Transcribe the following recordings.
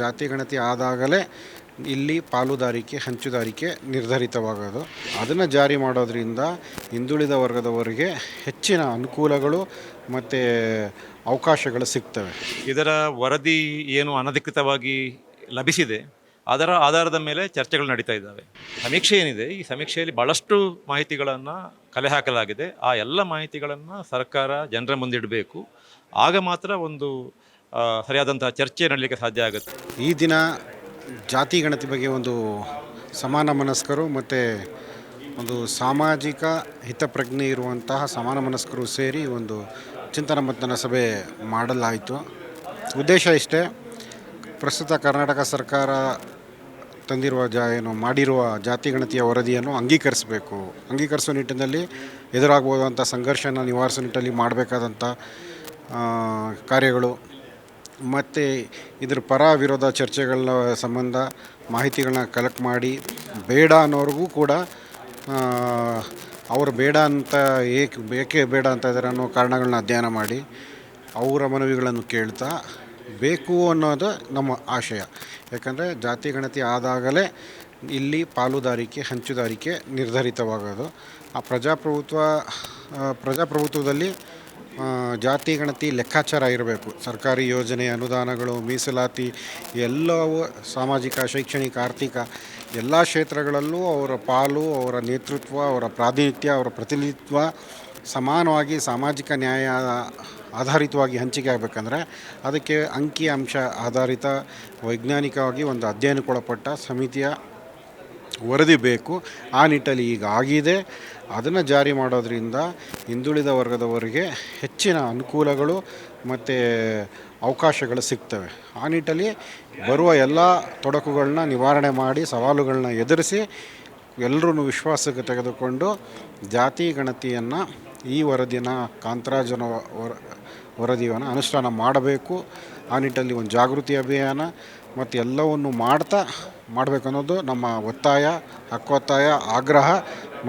ಜಾತಿ ಗಣತಿ ಆದಾಗಲೇ ಇಲ್ಲಿ ಪಾಲುದಾರಿಕೆ, ಹಂಚುದಾರಿಕೆ ನಿರ್ಧರಿತವಾಗೋದು. ಅದನ್ನು ಜಾರಿ ಮಾಡೋದ್ರಿಂದ ಹಿಂದುಳಿದ ವರ್ಗದವರಿಗೆ ಹೆಚ್ಚಿನ ಅನುಕೂಲಗಳು ಮತ್ತು ಅವಕಾಶಗಳು ಸಿಗ್ತವೆ. ಇದರ ವರದಿ ಏನು ಅನಧಿಕೃತವಾಗಿ ಲಭಿಸಿದೆ, ಅದರ ಆಧಾರದ ಮೇಲೆ ಚರ್ಚೆಗಳು ನಡೀತಾ ಇದ್ದಾವೆ. ಸಮೀಕ್ಷೆ ಏನಿದೆ, ಈ ಸಮೀಕ್ಷೆಯಲ್ಲಿ ಭಾಳಷ್ಟು ಮಾಹಿತಿಗಳನ್ನು ಕಲೆ ಹಾಕಲಾಗಿದೆ. ಆ ಎಲ್ಲ ಮಾಹಿತಿಗಳನ್ನು ಸರ್ಕಾರ ಜನರ ಮುಂದಿಡಬೇಕು ಆಗ ಮಾತ್ರ ಒಂದು ಸರಿಯಾದಂತಹ ಚರ್ಚೆ ನಡೀಲಿಕ್ಕೆ ಸಾಧ್ಯ ಆಗುತ್ತೆ. ಈ ದಿನ ಜಾತಿ ಗಣತಿ ಬಗ್ಗೆ ಒಂದು ಸಮಾನ ಮನಸ್ಕರು ಮತ್ತು ಒಂದು ಸಾಮಾಜಿಕ ಹಿತಪ್ರಜ್ಞೆ ಇರುವಂತಹ ಸಮಾನ ಮನಸ್ಕರು ಸೇರಿ ಒಂದು ಚಿಂತನ ಮಂಥನ ಸಭೆ ಮಾಡಲಾಯಿತು. ಉದ್ದೇಶ ಇಷ್ಟೇ, ಪ್ರಸ್ತುತ ಕರ್ನಾಟಕ ಸರ್ಕಾರ ತಂದಿರುವ ಜಾ, ಏನು ಮಾಡಿರುವ ಜಾತಿ ಗಣತಿಯ ವರದಿಯನ್ನು ಅಂಗೀಕರಿಸಬೇಕು. ಅಂಗೀಕರಿಸುವ ನಿಟ್ಟಿನಲ್ಲಿ ಎದುರಾಗಬಹುದಂಥ ಸಂಘರ್ಷನ ನಿವಾರಿಸೋ ನಿಟ್ಟಲ್ಲಿ ಮಾಡಬೇಕಾದಂಥ ಕಾರ್ಯಗಳು ಮತ್ತು ಇದ್ರ ಪರ ವಿರೋಧ ಚರ್ಚೆಗಳ ಸಂಬಂಧ ಮಾಹಿತಿಗಳನ್ನ ಕಲೆಕ್ಟ್ ಮಾಡಿ, ಬೇಡ ಅನ್ನೋರಿಗೂ ಕೂಡ ಅವರು ಬೇಡ ಅಂತ ಏಕೆ ಬೇಕೇ ಬೇಡ ಅಂತ ಇದ್ದಾರೆ ಅನ್ನೋ ಕಾರಣಗಳನ್ನ ಅಧ್ಯಯನ ಮಾಡಿ, ಅವರ ಮನವಿಗಳನ್ನು ಕೇಳ್ತಾ ಬೇಕು ಅನ್ನೋದು ನಮ್ಮ ಆಶಯ. ಯಾಕಂದರೆ ಜಾತಿ ಗಣತಿ ಆದಾಗಲೇ ಇಲ್ಲಿ ಪಾಲುದಾರಿಕೆ, ಹಂಚುದಾರಿಕೆ ನಿರ್ಧರಿತವಾಗೋದು. ಆ ಪ್ರಜಾಪ್ರಭುತ್ವ ಪ್ರಜಾಪ್ರಭುತ್ವದಲ್ಲಿ ಜಾತಿ, ಗಣತಿ, ಲೆಕ್ಕಾಚಾರ ಇರಬೇಕು. ಸರ್ಕಾರಿ ಯೋಜನೆ, ಅನುದಾನಗಳು, ಮೀಸಲಾತಿ, ಎಲ್ಲವೂ ಸಾಮಾಜಿಕ, ಶೈಕ್ಷಣಿಕ, ಆರ್ಥಿಕ ಎಲ್ಲ ಕ್ಷೇತ್ರಗಳಲ್ಲೂ ಅವರ ಪಾಲು, ಅವರ ನೇತೃತ್ವ, ಅವರ ಪ್ರಾತಿನಿಧ್ಯ, ಅವರ ಪ್ರತಿನಿಧಿತ್ವ ಸಮಾನವಾಗಿ ಸಾಮಾಜಿಕ ನ್ಯಾಯ ಆಧಾರಿತವಾಗಿ ಹಂಚಿಕೆ ಆಗಬೇಕಂದ್ರೆ ಅದಕ್ಕೆ ಅಂಕಿ ಅಂಶ ಆಧಾರಿತ ವೈಜ್ಞಾನಿಕವಾಗಿ ಒಂದು ಅಧ್ಯಯನಕ್ಕೊಳಪಟ್ಟ ಸಮಿತಿಯ ವರದಿ ಬೇಕು. ಆ ನಿಟ್ಟಲ್ಲಿ ಈಗ ಆಗಿದೆ. ಅದನ್ನು ಜಾರಿ ಮಾಡೋದರಿಂದ ಹಿಂದುಳಿದ ವರ್ಗದವರಿಗೆ ಹೆಚ್ಚಿನ ಅನುಕೂಲಗಳು ಮತ್ತು ಅವಕಾಶಗಳು ಸಿಗ್ತವೆ. ಆ ನಿಟ್ಟಲ್ಲಿ ಬರುವ ಎಲ್ಲ ತೊಡಕುಗಳನ್ನ ನಿವಾರಣೆ ಮಾಡಿ, ಸವಾಲುಗಳನ್ನ ಎದುರಿಸಿ ಎಲ್ಲರೂ ವಿಶ್ವಾಸಕ್ಕೆ ತೆಗೆದುಕೊಂಡು ಜಾತಿ ಗಣತಿಯನ್ನು ಈ ವರದಿನ ಕಾಂತರಾಜನ ವರ, ವರದಿಯನ್ನು ಅನುಷ್ಠಾನ ಮಾಡಬೇಕು. ಆ ನಿಟ್ಟಲ್ಲಿ ಒಂದು ಜಾಗೃತಿ ಅಭಿಯಾನ ಮತ್ತು ಎಲ್ಲವನ್ನು ಮಾಡ್ತಾ ಮಾಡಬೇಕು ಅನ್ನೋದು ನಮ್ಮ ಒತ್ತಾಯ, ಹಕ್ಕೊತ್ತಾಯ, ಆಗ್ರಹ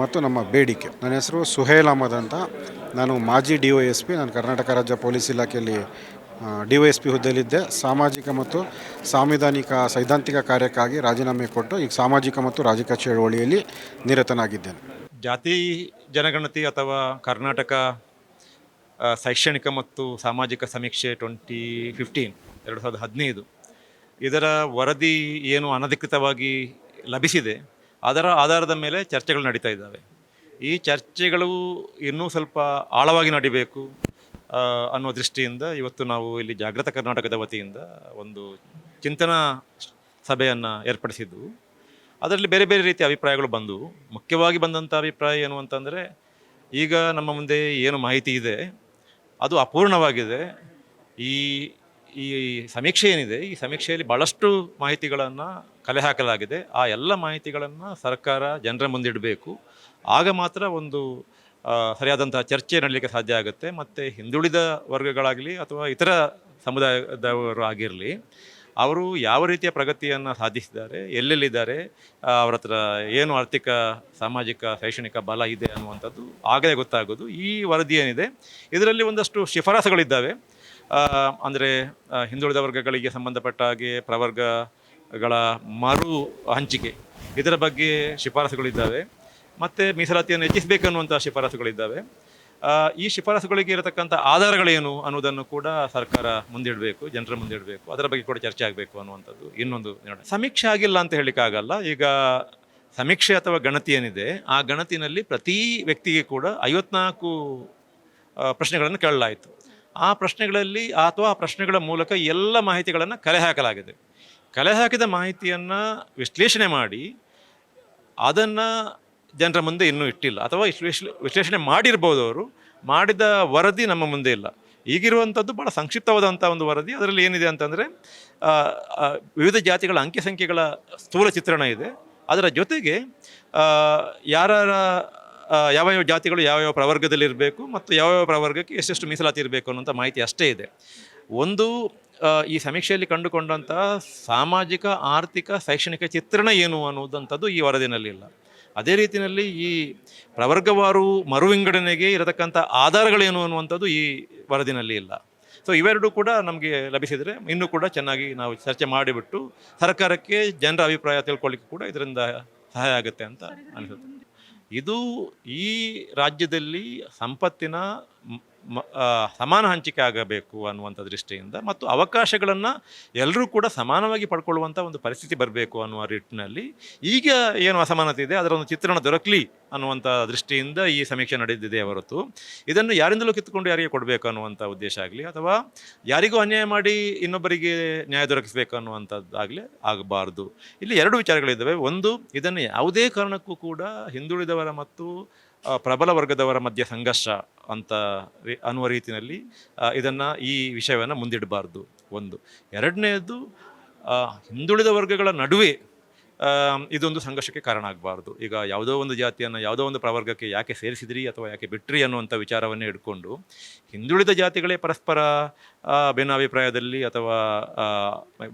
ಮತ್ತು ನಮ್ಮ ಬೇಡಿಕೆ. ನನ್ನ ಹೆಸರು ಸುಹೇಲ್ ಅಹಮದ್ ಅಂತ. ನಾನು ಮಾಜಿ ಡಿ ವೈ ಎಸ್ ಪಿ, ನಾನು ಕರ್ನಾಟಕ ರಾಜ್ಯ ಪೊಲೀಸ್ ಇಲಾಖೆಯಲ್ಲಿ ಡಿ ವೈ ಎಸ್ ಪಿ ಹುದ್ದೆಯಲ್ಲಿದ್ದೆ. ಸಾಮಾಜಿಕ ಮತ್ತು ಸಾಂವಿಧಾನಿಕ ಸೈದ್ಧಾಂತಿಕ ಕಾರ್ಯಕ್ಕಾಗಿ ರಾಜೀನಾಮೆ ಕೊಟ್ಟು ಈಗ ಸಾಮಾಜಿಕ ಮತ್ತು ರಾಜಕೀಯ ಚಳವಳಿಯಲ್ಲಿ ನಿರತನಾಗಿದ್ದೇನೆ. ಜಾತಿ ಜನಗಣತಿ ಅಥವಾ ಕರ್ನಾಟಕ ಶೈಕ್ಷಣಿಕ ಮತ್ತು ಸಾಮಾಜಿಕ ಸಮೀಕ್ಷೆ ಟ್ವೆಂಟಿ ಫಿಫ್ಟೀನ್ ಎರಡು ಸಾವಿರದ ಹದಿನೈದು. ಇದರ ವರದಿ ಏನು ಅನಧಿಕೃತವಾಗಿ ಲಭಿಸಿದೆ, ಅದರ ಆಧಾರದ ಮೇಲೆ ಚರ್ಚೆಗಳು ನಡೀತಾ ಇದ್ದಾವೆ. ಈ ಚರ್ಚೆಗಳು ಇನ್ನೂ ಸ್ವಲ್ಪ ಆಳವಾಗಿ ನಡಿಬೇಕು ಅನ್ನೋ ದೃಷ್ಟಿಯಿಂದ ಇವತ್ತು ನಾವು ಇಲ್ಲಿ ಜಾಗೃತ ಕರ್ನಾಟಕದ ವತಿಯಿಂದ ಒಂದು ಚಿಂತನಾ ಸಭೆಯನ್ನು ಏರ್ಪಡಿಸಿದ್ದು. ಅದರಲ್ಲಿ ಬೇರೆ ಬೇರೆ ರೀತಿಯ ಅಭಿಪ್ರಾಯಗಳು ಬಂದವು ಮುಖ್ಯವಾಗಿ ಬಂದಂಥ ಅಭಿಪ್ರಾಯ ಏನು ಅಂತಂದರೆ, ಈಗ ನಮ್ಮ ಮುಂದೆ ಏನು ಮಾಹಿತಿ ಇದೆ, ಅದು ಅಪೂರ್ಣವಾಗಿದೆ. ಈ ಈ ಸಮೀಕ್ಷೆ ಏನಿದೆ, ಈ ಸಮೀಕ್ಷೆಯಲ್ಲಿ ಭಾಳಷ್ಟು ಮಾಹಿತಿಗಳನ್ನು ಕಲೆ ಹಾಕಲಾಗಿದೆ. ಆ ಎಲ್ಲ ಮಾಹಿತಿಗಳನ್ನು ಸರ್ಕಾರ ಜನರ ಮುಂದಿಡಬೇಕು ಆಗ ಮಾತ್ರ ಒಂದು ಸರಿಯಾದಂತಹ ಚರ್ಚೆ ನಡೀಲಿಕ್ಕೆ ಸಾಧ್ಯ ಆಗುತ್ತೆ. ಮತ್ತು ಹಿಂದುಳಿದ ವರ್ಗಗಳಾಗಲಿ ಅಥವಾ ಇತರ ಸಮುದಾಯದವರು ಆಗಿರಲಿ, ಅವರು ಯಾವ ರೀತಿಯ ಪ್ರಗತಿಯನ್ನು ಸಾಧಿಸಿದ್ದಾರೆ, ಎಲ್ಲೆಲ್ಲಿದ್ದಾರೆ ಅವ್ರ ಹತ್ರ ಏನು ಆರ್ಥಿಕ, ಸಾಮಾಜಿಕ, ಶೈಕ್ಷಣಿಕ ಬಲ ಇದೆ ಅನ್ನುವಂಥದ್ದು ಆಗಲೇ ಗೊತ್ತಾಗೋದು. ಈ ವರದಿ ಏನಿದೆ, ಇದರಲ್ಲಿ ಒಂದಷ್ಟು ಶಿಫಾರಸುಗಳಿದ್ದಾವೆ. ಅಂದರೆ ಹಿಂದುಳಿದ ವರ್ಗಗಳಿಗೆ ಸಂಬಂಧಪಟ್ಟ ಹಾಗೆ ಪ್ರವರ್ಗಗಳ ಮರು ಹಂಚಿಕೆ. ಇದರ ಬಗ್ಗೆ ಶಿಫಾರಸುಗಳಿದ್ದಾವೆ. ಮತ್ತು ಮೀಸಲಾತಿಯನ್ನು ಹೆಚ್ಚಿಸಬೇಕನ್ನುವಂಥ ಶಿಫಾರಸುಗಳಿದ್ದಾವೆ. ಈ ಶಿಫಾರಸುಗಳಿಗೆ ಇರತಕ್ಕಂಥ ಆಧಾರಗಳೇನು ಅನ್ನೋದನ್ನು ಕೂಡ ಸರ್ಕಾರ ಮುಂದಿಡಬೇಕು, ಜನರ ಮುಂದಿಡಬೇಕು. ಅದರ ಬಗ್ಗೆ ಕೂಡ ಚರ್ಚೆ ಆಗಬೇಕು ಅನ್ನುವಂಥದ್ದು ಇನ್ನೊಂದು ನಿರ್ಣಯ. ಸಮೀಕ್ಷೆ ಆಗಿಲ್ಲ ಅಂತ ಹೇಳಲಿಕ್ಕಾಗಲ್ಲ. ಈಗ ಸಮೀಕ್ಷೆ ಅಥವಾ ಗಣತಿ ಏನಿದೆ, ಆ ಗಣತಿನಲ್ಲಿ ಪ್ರತಿ ವ್ಯಕ್ತಿಗೆ ಕೂಡ ಐವತ್ನಾಲ್ಕು ಪ್ರಶ್ನೆಗಳನ್ನು ಕೇಳಲಾಯಿತು. ಆ ಪ್ರಶ್ನೆಗಳಲ್ಲಿ ಅಥವಾ ಆ ಪ್ರಶ್ನೆಗಳ ಮೂಲಕ ಎಲ್ಲ ಮಾಹಿತಿಗಳನ್ನು ಕಲೆ ಹಾಕಲಾಗಿದೆ. ಕಲೆ ಹಾಕಿದ ಮಾಹಿತಿಯನ್ನು ವಿಶ್ಲೇಷಣೆ ಮಾಡಿ ಅದನ್ನು ಜನರ ಮುಂದೆ ಇನ್ನೂ ಇಟ್ಟಿಲ್ಲ. ಅಥವಾ ವಿಶ್ಲೇಷ- ವಿಶ್ಲೇಷಣೆ ಮಾಡಿರ್ಬೋದು ಅವರು. ಮಾಡಿದ ವರದಿ ನಮ್ಮ ಮುಂದೆ ಇಲ್ಲ. ಈಗಿರುವಂಥದ್ದು ಭಾಳ ಸಂಕ್ಷಿಪ್ತವಾದಂಥ ಒಂದು ವರದಿ. ಅದರಲ್ಲಿ ಏನಿದೆ ಅಂತಂದರೆ ವಿವಿಧ ಜಾತಿಗಳ ಅಂಕಿ ಸಂಖ್ಯೆಗಳ ಸ್ಥೂಲ ಚಿತ್ರಣ ಇದೆ. ಅದರ ಜೊತೆಗೆ ಆ, ಯಾವ ಯಾವ ಜಾತಿಗಳು ಯಾವ ಯಾವ ಪ್ರವರ್ಗದಲ್ಲಿ ಇರಬೇಕು ಮತ್ತು ಯಾವ ಯಾವ ಪ್ರವರ್ಗಕ್ಕೆ ಎಷ್ಟೆಷ್ಟು ಮೀಸಲಾತಿ ಇರಬೇಕು ಅನ್ನೋಂಥ ಮಾಹಿತಿ ಅಷ್ಟೇ ಇದೆ. ಒಂದು ಈ ಸಮೀಕ್ಷೆಯಲ್ಲಿ ಕಂಡುಕೊಂಡಂಥ ಸಾಮಾಜಿಕ, ಆರ್ಥಿಕ, ಶೈಕ್ಷಣಿಕ ಚಿತ್ರಣ ಏನು ಅನ್ನುವುದಂಥದ್ದು ಈ ವರದಿನಲ್ಲಿ ಇಲ್ಲ. ಅದೇ ರೀತಿಯಲ್ಲಿ ಈ ಪ್ರವರ್ಗವಾರು ಮರು ವಿಂಗಡಣೆಗೆ ಇರತಕ್ಕಂಥ ಆಧಾರಗಳೇನು ಅನ್ನುವಂಥದ್ದು ಈ ವರದಿನಲ್ಲಿ ಇಲ್ಲ. ಸೊ ಇವೆರಡೂ ಕೂಡ ನಮಗೆ ಲಭಿಸಿದರೆ ಇನ್ನೂ ಕೂಡ ಚೆನ್ನಾಗಿ ನಾವು ಚರ್ಚೆ ಮಾಡಿಬಿಟ್ಟು ಸರ್ಕಾರಕ್ಕೆ ಜನರ ಅಭಿಪ್ರಾಯ ತಿಳ್ಕೊಳ್ಳಿಕ್ಕೆ ಕೂಡ ಇದರಿಂದ ಸಹಾಯ ಆಗುತ್ತೆ ಅಂತ ಅನಿಸುತ್ತೆ. ಇದು ಈ ರಾಜ್ಯದಲ್ಲಿ ಸಂಪತ್ತಿನ ಸಮಾನ ಹಂಚಿಕೆ ಆಗಬೇಕು ಅನ್ನುವಂಥ ದೃಷ್ಟಿಯಿಂದ ಮತ್ತು ಅವಕಾಶಗಳನ್ನು ಎಲ್ಲರೂ ಕೂಡ ಸಮಾನವಾಗಿ ಪಡ್ಕೊಳ್ಳುವಂಥ ಒಂದು ಪರಿಸ್ಥಿತಿ ಬರಬೇಕು ಅನ್ನುವ ನಿಟ್ಟಿನಲ್ಲಿ ಈಗ ಏನು ಅಸಮಾನತೆ ಇದೆ, ಅದರ ಒಂದು ಚಿತ್ರಣ ದೊರಕಲಿ ಅನ್ನುವಂಥ ದೃಷ್ಟಿಯಿಂದ ಈ ಸಮೀಕ್ಷೆ ನಡೆದಿದೆ ಹೊರತು. ಇದನ್ನು ಯಾರಿಂದಲೂ ಕಿತ್ತುಕೊಂಡು ಯಾರಿಗೆ ಕೊಡಬೇಕು ಅನ್ನುವಂಥ ಉದ್ದೇಶ ಆಗಲಿ ಅಥವಾ ಯಾರಿಗೂ ಅನ್ಯಾಯ ಮಾಡಿ ಇನ್ನೊಬ್ಬರಿಗೆ ನ್ಯಾಯ ದೊರಕಿಸಬೇಕು ಅನ್ನುವಂಥದ್ದಾಗಲಿ ಆಗಬಾರ್ದು. ಇಲ್ಲಿ ಎರಡು ವಿಚಾರಗಳಿದ್ದಾವೆ. ಒಂದು, ಇದನ್ನು ಯಾವುದೇ ಕಾರಣಕ್ಕೂ ಕೂಡ ಹಿಂದುಳಿದವರ ಮತ್ತು ಪ್ರಬಲ ವರ್ಗದವರ ಮಧ್ಯೆ ಸಂಘರ್ಷ ಅಂತ ಅನ್ನುವ ರೀತಿಯಲ್ಲಿ ಇದನ್ನು ಈ ವಿಷಯವನ್ನು ಮುಂದಿಡಬಾರ್ದು. ಒಂದು. ಎರಡನೆಯದು ಹಿಂದುಳಿದ ವರ್ಗಗಳ ನಡುವೆ ಇದೊಂದು ಸಂಘರ್ಷಕ್ಕೆ ಕಾರಣ ಆಗಬಾರ್ದು. ಈಗ ಯಾವುದೋ ಒಂದು ಜಾತಿಯನ್ನು, ಯಾವುದೋ ಒಂದು ಪ್ರವರ್ಗಕ್ಕೆ ಯಾಕೆ ಸೇರಿಸಿದ್ರಿ ಅಥವಾ ಯಾಕೆ ಬಿಟ್ರಿ ಅನ್ನುವಂಥ ವಿಚಾರವನ್ನೇ ಇಟ್ಕೊಂಡು ಹಿಂದುಳಿದ ಜಾತಿಗಳೇ ಪರಸ್ಪರ ಭಿನ್ನಾಭಿಪ್ರಾಯದಲ್ಲಿ ಅಥವಾ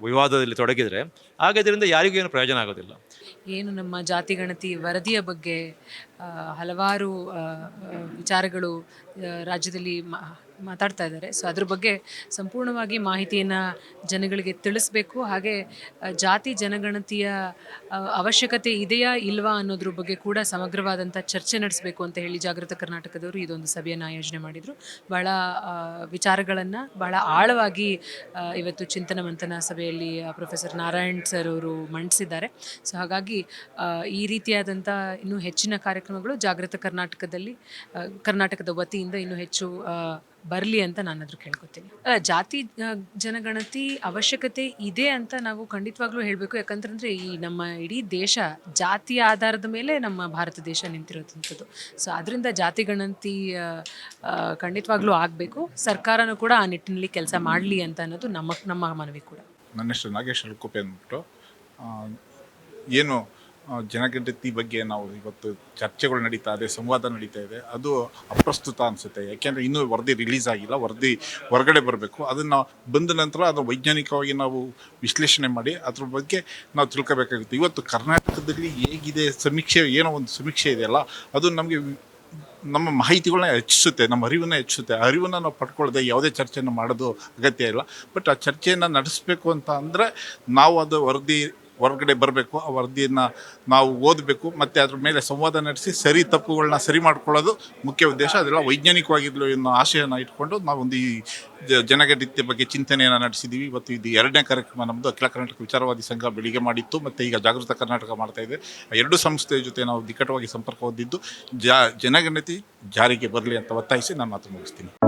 ವಿವಾದದಲ್ಲಿ ತೊಡಗಿದರೆ ಆಗ ಇದರಿಂದ ಯಾರಿಗೂ ಏನು ಪ್ರಯೋಜನ ಆಗೋದಿಲ್ಲ. ಏನು ನಮ್ಮ ಜಾತಿ ಗಣತಿ ವರದಿಯ ಬಗ್ಗೆ ಹಲವಾರು ವಿಚಾರಗಳು ರಾಜ್ಯದಲ್ಲಿ ಮಾತಾಡ್ತಾ ಇದ್ದಾರೆ. ಸೊ ಅದ್ರ ಬಗ್ಗೆ ಸಂಪೂರ್ಣವಾಗಿ ಮಾಹಿತಿಯನ್ನು ಜನಗಳಿಗೆ ತಿಳಿಸ್ಬೇಕು. ಹಾಗೆ ಜಾತಿ ಜನಗಣತಿಯ ಅವಶ್ಯಕತೆ ಇದೆಯಾ ಇಲ್ವಾ ಅನ್ನೋದ್ರ ಬಗ್ಗೆ ಕೂಡ ಸಮಗ್ರವಾದಂಥ ಚರ್ಚೆ ನಡೆಸಬೇಕು ಅಂತ ಹೇಳಿ ಜಾಗೃತ ಕರ್ನಾಟಕದವರು ಇದೊಂದು ಸಭೆಯನ್ನು ಆಯೋಜನೆ ಮಾಡಿದರು. ಭಾಳ ವಿಚಾರಗಳನ್ನು ಭಾಳ ಆಳವಾಗಿ ಇವತ್ತು ಚಿಂತನ ಮಂಥನ ಸಭೆಯಲ್ಲಿ ಪ್ರೊಫೆಸರ್ ನಾರಾಯಣ್ ಸರ್ ಅವರು ಮಂಡಿಸಿದ್ದಾರೆ. ಸೊ ಹಾಗಾಗಿ ಈ ರೀತಿಯಾದಂಥ ಇನ್ನೂ ಹೆಚ್ಚಿನ ಕಾರ್ಯಕ್ರಮಗಳು ಜಾಗೃತ ಕರ್ನಾಟಕದಲ್ಲಿ ಕರ್ನಾಟಕದ ವತಿಯಿಂದ ಇನ್ನೂ ಹೆಚ್ಚು ಬರಲಿ ಅಂತ ನಾನು ಅದ್ರ ಕೇಳ್ಕೊತೀನಿ ಜಾತಿ ಜನಗಣತಿ ಅವಶ್ಯಕತೆ ಇದೆ ಅಂತ ನಾವು ಖಂಡಿತವಾಗ್ಲೂ ಹೇಳಬೇಕು. ಯಾಕಂತಂದರೆ ಈ ನಮ್ಮ ಇಡೀ ದೇಶ ಜಾತಿಯ ಆಧಾರದ ಮೇಲೆ ನಮ್ಮ ಭಾರತ ದೇಶ ನಿಂತಿರೋದಂಥದ್ದು. ಸೊ ಅದರಿಂದ ಜಾತಿ ಗಣತಿ ಖಂಡಿತವಾಗ್ಲೂ ಆಗಬೇಕು. ಸರ್ಕಾರನೂ ಕೂಡ ಆ ನಿಟ್ಟಿನಲ್ಲಿ ಕೆಲಸ ಮಾಡಲಿ ಅಂತ ಅನ್ನೋದು ನಮ್ಮ ನಮ್ಮ ಮನವಿ ಕೂಡ. ನನ್ನ ಹೆಸರು ನಾಗೇಶ್ ಅಂದ್ಬಿಟ್ಟು. ಏನು ಜನಗಣತಿ ಬಗ್ಗೆ ನಾವು ಇವತ್ತು ಚರ್ಚೆಗಳು ನಡೀತಾ ಇದೆ, ಸಂವಾದ ನಡೀತಾ ಇದೆ. ಅದು ಅಪ್ರಸ್ತುತ ಅನಿಸುತ್ತೆ. ಯಾಕೆಂದರೆ ಇನ್ನೂ ವರದಿ ರಿಲೀಸ್ ಆಗಿಲ್ಲ. ವರದಿ ಹೊರಗಡೆ ಬರಬೇಕು. ಅದನ್ನು ಬಂದ ನಂತರ ಅದು ವೈಜ್ಞಾನಿಕವಾಗಿ ನಾವು ವಿಶ್ಲೇಷಣೆ ಮಾಡಿ ಅದ್ರ ಬಗ್ಗೆ ನಾವು ತಿಳ್ಕೊಬೇಕಾಗುತ್ತೆ. ಇವತ್ತು ಕರ್ನಾಟಕದಲ್ಲಿ ಹೇಗಿದೆ, ಸಮೀಕ್ಷೆ, ಏನೋ ಒಂದು ಸಮೀಕ್ಷೆ ಇದೆಯಲ್ಲ, ಅದು ನಮಗೆ ನಮ್ಮ ಮಾಹಿತಿಗಳನ್ನ ಹೆಚ್ಚಿಸುತ್ತೆ, ನಮ್ಮ ಅರಿವನ್ನು ಹೆಚ್ಚಿಸುತ್ತೆ. ಅರಿವನ್ನು ನಾವು ಪಡ್ಕೊಳ್ಳದೆ ಯಾವುದೇ ಚರ್ಚೆಯನ್ನು ಮಾಡೋದು ಅಗತ್ಯ ಇಲ್ಲ. ಬಟ್ ಆ ಚರ್ಚೆಯನ್ನು ನಡೆಸಬೇಕು ಅಂತ ಅಂದರೆ ನಾವು ಅದು ವರದಿ ಹೊರಗಡೆ ಬರಬೇಕು, ಆ ವರದಿಯನ್ನು ನಾವು ಓದಬೇಕು, ಮತ್ತು ಅದ್ರ ಮೇಲೆ ಸಂವಾದ ನಡೆಸಿ ಸರಿ ತಪ್ಪುಗಳನ್ನ ಸರಿ ಮಾಡ್ಕೊಳ್ಳೋದು ಮುಖ್ಯ ಉದ್ದೇಶ. ಅದೆಲ್ಲ ವೈಜ್ಞಾನಿಕವಾಗಿದ್ಲು ಅನ್ನೋ ಆಶಯನ ಇಟ್ಕೊಂಡು ನಾವೊಂದು ಈ ಜ- ಜನಗಣತಿ ಬಗ್ಗೆ ಚಿಂತನೆಯನ್ನು ನಡೆಸಿದ್ದೀವಿ ಇವತ್ತು ಇದು ಎರಡನೇ ಕಾರ್ಯಕ್ರಮ ನಮ್ಮದು ಅಖಿಲ ಕರ್ನಾಟಕ ವಿಚಾರವಾದಿ ಸಂಘ ಬೆಳಿಗ್ಗೆ ಮಾಡಿತ್ತು, ಮತ್ತು ಈಗ ಜಾಗೃತ ಕರ್ನಾಟಕ ಮಾಡ್ತಾ ಇದೆ. ಎರಡು ಸಂಸ್ಥೆಯ ಜೊತೆ ನಾವು ನಿಕಟವಾಗಿ ಸಂಪರ್ಕ ಹೊಂದಿದ್ದು. ಜಾ, ಜನಗಣತಿ ಜಾರಿಗೆ ಬರಲಿ ಅಂತ ಒತ್ತಾಯಿಸಿ ನಾನು ಮಾತು ಮುಗಿಸ್ತೀನಿ.